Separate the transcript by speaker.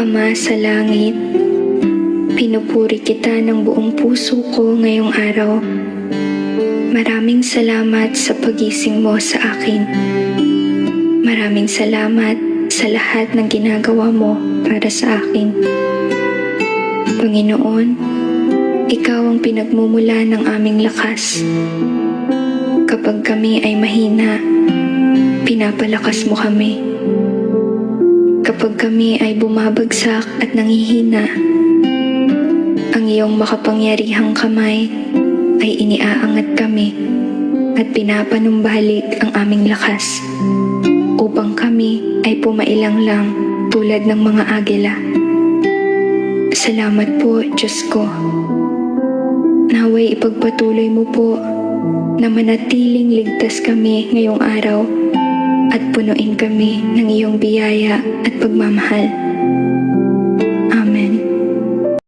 Speaker 1: Ama sa langit, pinupuri kita ng buong puso ko ngayong araw. Maraming salamat sa pagising mo sa akin. Maraming salamat sa lahat ng ginagawa mo para sa akin. Panginoon, Ikaw ang pinagmumula ng aming lakas. Kapag kami ay mahina, pinapalakas mo kami. Kapag kami ay bumabagsak at nangihina, ang iyong makapangyarihang kamay ay iniaangat kami at pinapanumbalik ang aming lakas upang kami ay pumailang lang tulad ng mga agila. Salamat po, Diyos ko. Naway ipagpatuloy mo po na manatiling ligtas kami ngayong araw at punuin kami ng iyong biyaya at pagmamahal.